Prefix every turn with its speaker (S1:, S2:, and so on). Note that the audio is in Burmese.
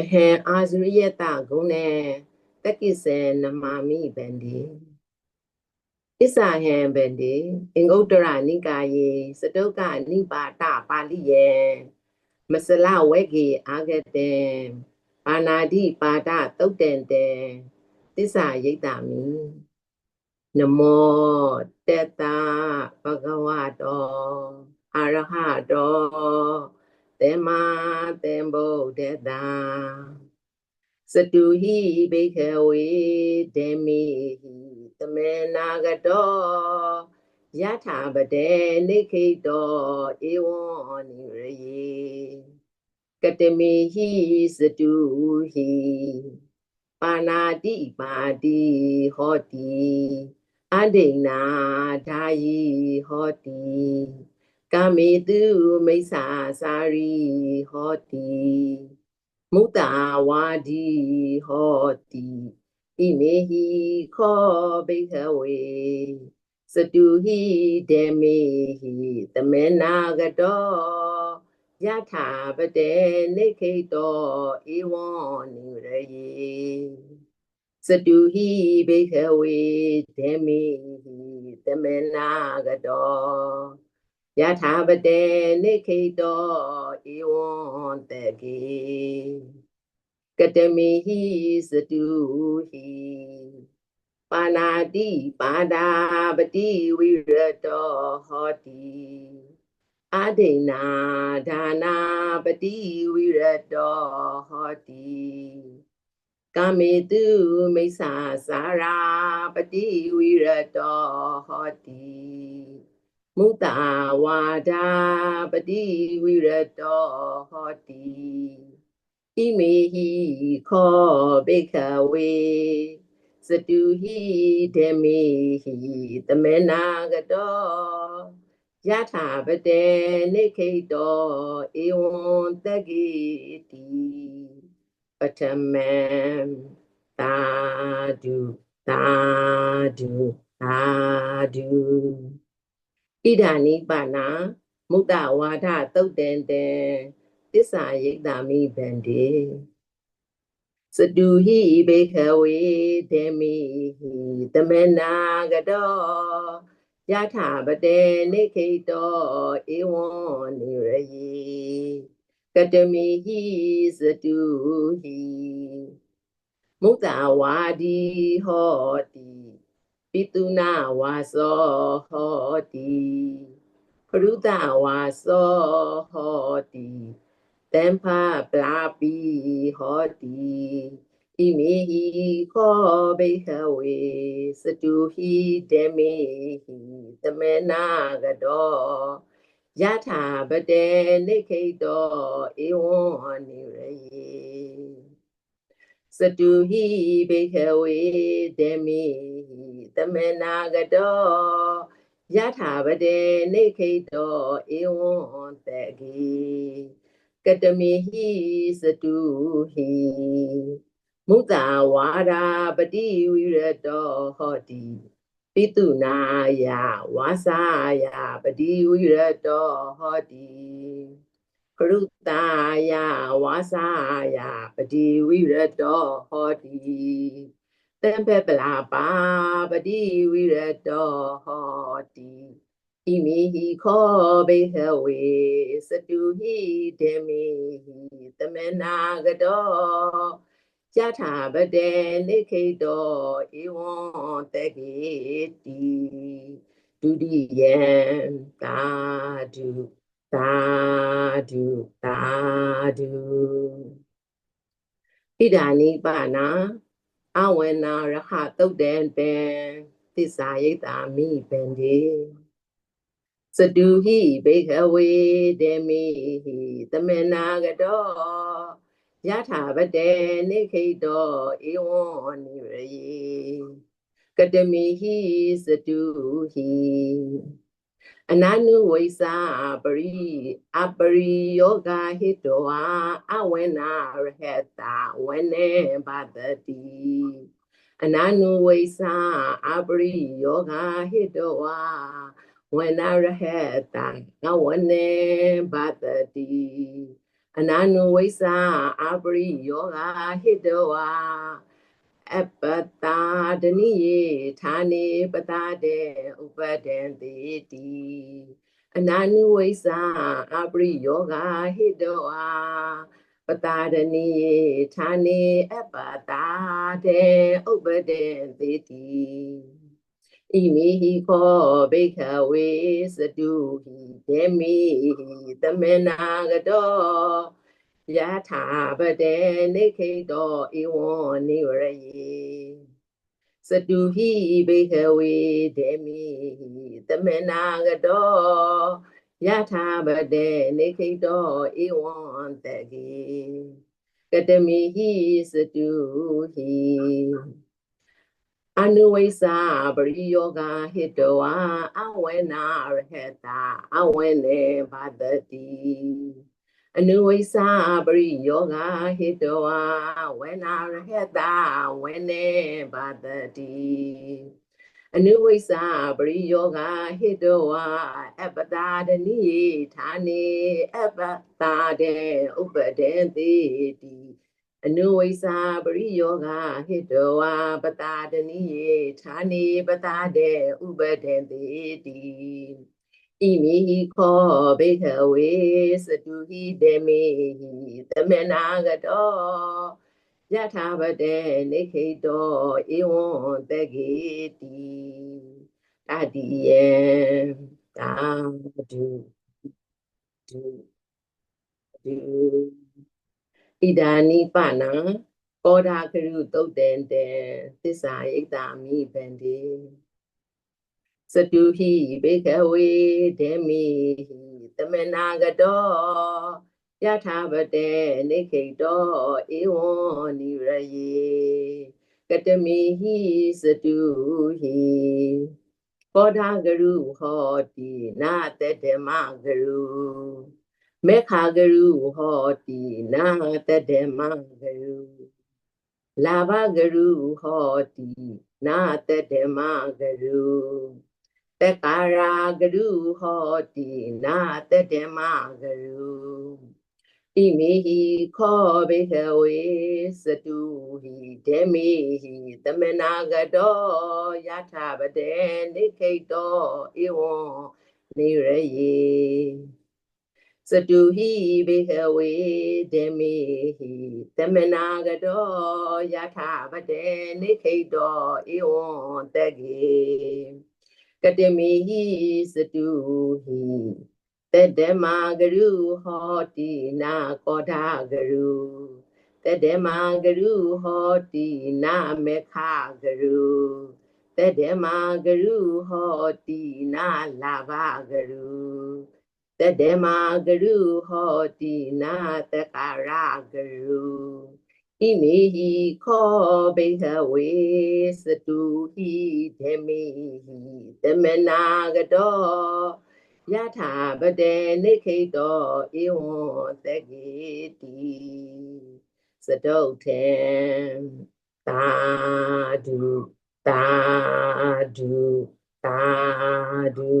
S1: အဟံအာဇရိယတဂုဏေတက္ကိစေနမာမိဗန္တိဣစ္ဆာဟံဗန္တိအင်္ဂုတ္တရနိကာယေစတုကနိပါတပါဠိယေမစလဝေကေအာဂတေပါဏာတိပါဒသုတ်တန်တေသစ္စာယိတ်တာမိနမောတတဘဂဝတောအရဟတော တေမတေဗုဒ္ဓတာစတုဟိဘိခဝေဒေမိဟိတမေနာဂတောယထာပတေနိခိတောဧဝံနိရယေကတမေဟိစတုဟိပါဏာတိပါတိဟောတိအဒိနာဓာယိဟောတိ ကာမေတုမိစ္ဆာစာရိဟောတိမုတ္တဝါဒီဟောတိဣမေဟိခောဘိခဝေစတုဟိဒေမေဟိတမေနာကတောယထာပတေနိခိတောဧဝံနိရယေစတုဟိဘိခဝေဒေမေဟိတမေနာကတော ယထာပတေနိခိတောဧဝံတကေကတမေဟိစတုဟိပါဏာတိပါဒာပတိဝိရတောဟောတိအဒိနာဒါနာပတိဝိရတောဟောတိကာမေတုမိစ္ဆာစာရာပတိဝိရတောဟောတိ မုတ္တဝါဒာပတိဝိရတောဟောတိဣမေဟိခောဘိခဝေစတုဟိဓမေဟိတမေနာကတောယထာပတေနိခိတောဧဝံတကိတိပထမံသာဓုသာဓုသာဓု ဣဒာနိပါဏမုတ္တဝါဒသုတ်တန်တံသစ္စာယိတ်တာမိဗန္တိစတုဟိဘေခဝေဒေမိဟိတမနာကတောယထာပတေနိခိတောဧဝံနိရယေကတမိဟိစတုဟိမုတ္တဝါဒီဟောတိ ပိတုနာဝါသောဟောတိပရုဒဝါသောဟောတိတံဖပလာပိဟောတိဣမေဟိခောဘိခဝေစတုဟိတမေဟိတမေနာကတောယထာပတေနိခိတောဧဝံနိရယေ စတုဟိဘိခဝေတမေဟိတမေနာကတောယထာပတေနိခိတောဧဝံတကေကတမေဟိစတုဟိမုတ္တဝါရာပတိဝိရတောဟောတိပိတုနာယဝါစာယပတိဝိရတောဟောတိ ကရုတာယဝါစာယပတိဝိရတောဟောတိတံပေပလာပါပတိဝိရတောဟောတိဣမိဟိခောဘေဟဝေစတုဟိဒေမိဟိတမနာကတောယထာပတေနိခိတောဧဝံတကေတိဒုတိယံသာဓု သာဓုသာဓုဣဒာနိပါဏအဝေနာရဟတုတ်တံတံသစ္စာယိတာမိပင်တိစတုဟိဘေခဝေတေမိဟိတမေနာကတောယထာပတေနိခိတောဧဝံနိရယေကတမိဟိစတုဟိ အနနုဝိစာပရိအပရိယောဂဟိတောအဝေနာရဟတဝနေဘဒတိ အနနုဝိစာအပရိယောဂဟိတောဝနာရဟတငဝနေဘဒတိအနာနုဝိစာအာပရိယောဂဟိတဝါအပတာဒနိယေဌာနေပတာတေဥပဒံတိတိအနာနုဝိစာအာပရိယောဂဟိတဝါပတာဒနိယေဌာနေအပတာတေဥပဒံတိတိဣမိဟိခောဘိခဝေစတုဟိဒေမိတမေနာကတော ယထာပတေနိခိတောဧဝံနိဝရယေစတုဟိဘိခဝေဒေမိတမေနာကတောယထာပတေနိခိတောဧဝံတကေကတမိဟိစတုဟိအနုဝိစာပရိယောဂဟိတဝါအဝေနာရဟတာအဝေနေဘာတတိ အနုဝိစာပရိယောဂဟိတဝါဝေနာရဟတာဝေနေဘာတတိအနုဝိစာပရိယောဂဟိတဝါအပတာဒနိဌာနေအပတာတေဥပဒေတိတိအနုဝိစာပရိယောဂဟိတဝါပတာတနိယေဌာနေပတာတေဥပဒေတိတိ ဣမိဟိခောဘေခဝေစတုဟိဒေမေဟိသမနာကတောယထာပတေနေခိတောဧဝံတကေတိတတိယေတာဒုဒုဒုဣဒာနိပနာကောဓာကရုတုတ်တန်တေသစ္စာဣဒာမိဗန္တိ စတုဟိဘေကဝေဒေမိတမနာကတောယထာပတေနေခိတောဧဝံနိရယေကတမိဟိစတုဟိကောဓာကရုဟောတိနာတတမကရုမေခာဂရုဟောတိနာတတမဂရုလာဘဂရုဟောတိနာတတမဂရု တကာရာဂရုဟောတိနာတတမဂရုဣမိဟိခောဘေခဝေစတုဟိဒေမိဟိသမနာကတောယထာပတေနိခိတောဧဝံနေရယေစတုဟိဘေခဝေဒေမေဟိတမနာကတောယထာပတေနိခိတောဧဝံတကေ ကတမေဟိစတုဟိတတမဂရုဟောတိနာကောဓာဂရုတတမဂရုဟောတိနာမေခဂရုတတမဂရုဟောတိနာလာဘဂရုတတေမဂရုဟောတိနာတကာရဂရုဣ မေဟိခောဘေဟဝေစတုဟိဓမေဟိတမနာကတောယထာပတေနိခိတောဧဝံသကေတိစတုထေသာဓုသာဓုသာဓု